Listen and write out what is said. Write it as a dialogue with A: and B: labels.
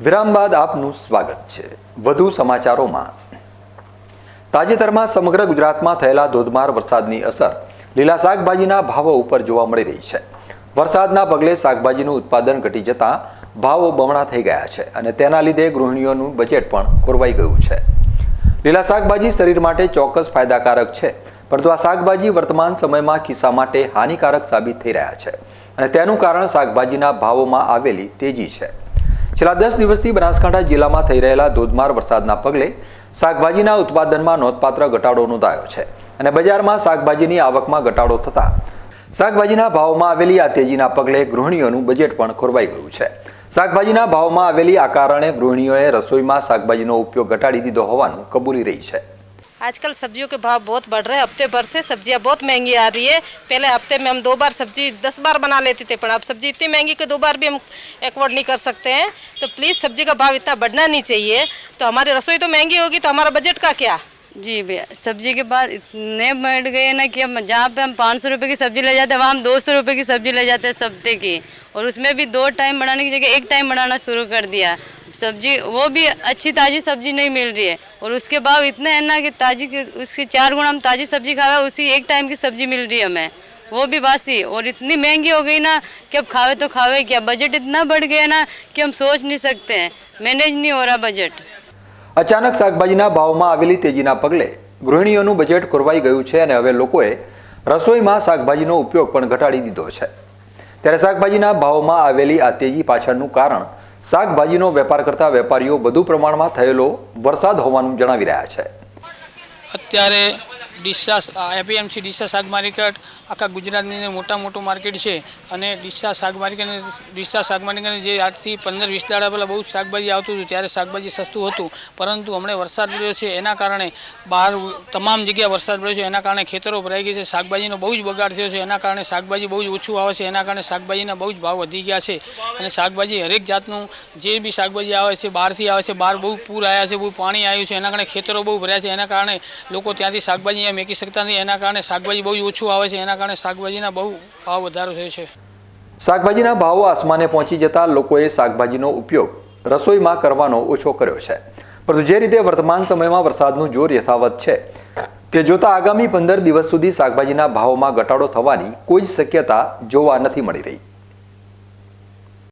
A: વિરામ બાદ આપનું સ્વાગત છે. વધુ સમાચારોમાં. તાજેતરમાં સમગ્ર ગુજરાતમાં થયેલા ધોધમાર વરસાદની અસર લીલા શાકભાજીના ભાવો ઉપર જોવા મળી રહી છે. વરસાદના પગલે શાકભાજીનું ઉત્પાદન ઘટી જતાં ભાવો બમણા થઈ ગયા છે અને તેના લીધે ગૃહિણીઓનું બજેટ પણ ખોરવાઈ ગયું છે. લીલા શાકભાજી શરીર માટે ચોક્કસ ફાયદાકારક છે, પરંતુ આ શાકભાજી વર્તમાન સમયમાં ખિસ્સા માટે હાનિકારક સાબિત થઈ રહ્યા છે અને તેનું કારણ શાકભાજીના ભાવોમાં આવેલી તેજી છે. છેલ્લા દસ દિવસથી બનાસકાંઠા જિલ્લામાં થઈ રહેલા ધોધમાર વરસાદના પગલે શાકભાજીના ઉત્પાદનમાં નોંધપાત્ર ઘટાડો નોંધાયો છે અને બજારમાં શાકભાજીની આવકમાં ઘટાડો થતાં શાકભાજીના ભાવમાં આવેલી આ તેજીના પગલે ગૃહિણીઓનું બજેટ પણ ખોરવાઈ ગયું છે. શાકભાજીના ભાવમાં આવેલી આ કારણે ગૃહિણીઓએ રસોઈમાં શાકભાજીનો ઉપયોગ ઘટાડી દીધો હોવાનું કબૂલી રહી છે.
B: आजकल सब्जियों के भाव बहुत बढ़ रहे हैं। हफ़्ते भर से सब्ज़ियाँ बहुत महँगी आ रही है। पहले हफ़्ते में हम दो बार सब्ज़ी दस बार बना लेते थे, पर अब सब्ज़ी इतनी महँगी कि दो बार भी हम एफोर्ड नहीं कर सकते हैं। तो प्लीज़ सब्ज़ी का भाव इतना बढ़ना नहीं चाहिए। तो हमारी रसोई तो महँगी होगी तो हमारा बजट का क्या?
C: जी भैया, सब्ज़ी के बाद इतने बढ़ गए ना कि हम जहाँ पे हम पाँच सौ रुपये की सब्ज़ी ले जाते हैं, वहाँ हम दो सौ रुपये की सब्ज़ी ले जाते हैं सब्ते की। और उसमें भी दो टाइम बनाने की जगह एक टाइम बनाना शुरू कर दिया। सब्जी वो भी अच्छी ताज़ी सब्जी नहीं मिल रही है और उसके भाव इतने हैं ना कि ताज़ी की उसकी चार गुना हम ताज़ी सब्जी खा रहे हैं उसी एक टाइम की सब्जी मिल रही है हमें वो भी बासी और इतनी महंगी हो गई ना कि अब खावे तो खावे क्या बजट इतना बढ़ गया ना कि हम सोच नहीं सकते हैं मैनेज नहीं हो रहा बजट
A: અચાનક શાકભાજીના ભાવમાં આવેલી તેજીના પગલે ગૃહિણીઓનું બજેટ ખોરવાઈ ગયું છે અને હવે લોકોએ રસોઈમાં શાકભાજીનો ઉપયોગ પણ ઘટાડી દીધો છે ત્યારે શાકભાજીના ભાવમાં આવેલી આ તેજી પાછળનું કારણ શાકભાજીનો વેપાર કરતા વેપારીઓ વધુ પ્રમાણમાં થયેલો વરસાદ હોવાનું જણાવી રહ્યા છે.
D: અત્યારે ડીસા એપીએમસી ડીસા શાક માર્કેટ, આખા ગુજરાતની અંદર મોટા મોટું માર્કેટ છે. અને ડીસા શાક માર્કેટ ડીસા શાક માર્કેટને જે આજથી પંદર વીસ દાડા પહેલાં બહુ શાકભાજી આવતું હતું, ત્યારે શાકભાજી સસ્તું હતું. પરંતુ હમણાં વરસાદ પડ્યો છે, એના કારણે બહાર તમામ જગ્યાએ વરસાદ પડ્યો છે, એના કારણે ખેતરો ભરાઈ ગઈ છે, શાકભાજીનો બહુ જ બગાડ થયો છે, એના કારણે શાકભાજી બહુ જ ઓછું આવે છે, એના કારણે શાકભાજીના બહુ જ ભાવ વધી ગયા છે. અને શાકભાજી હરેક જાતનું જે બી શાકભાજી આવે છે, બહારથી આવે છે, બહાર બહુ પૂર આવ્યા છે, બહુ પાણી આવ્યું છે, એના કારણે ખેતરો બહુ ભર્યા છે, એના કારણે લોકો ત્યાંથી શાકભાજી અહીંયા મેકી શકતા નથી એના કારણે શાકભાજી બહુ ઓછું આવે છે. એના કારણે શાકભાજીના બહુ ભાવ વધારો થયો છે.
A: શાકભાજીના ભાવો આસમાને પહોંચી જતા લોકોએ શાકભાજીનો ઉપયોગ રસોઈમાં કરવાનો ઓછો કર્યો છે. પરંતુ જે રીતે વર્તમાન સમયમાં વરસાદનું જોર યથાવત છે, તે જોતા આગામી પંદર દિવસ સુધી શાકભાજીના ભાવોમાં ઘટાડો થવાની કોઈ જ શક્યતા જોવા નથી મળી રહી.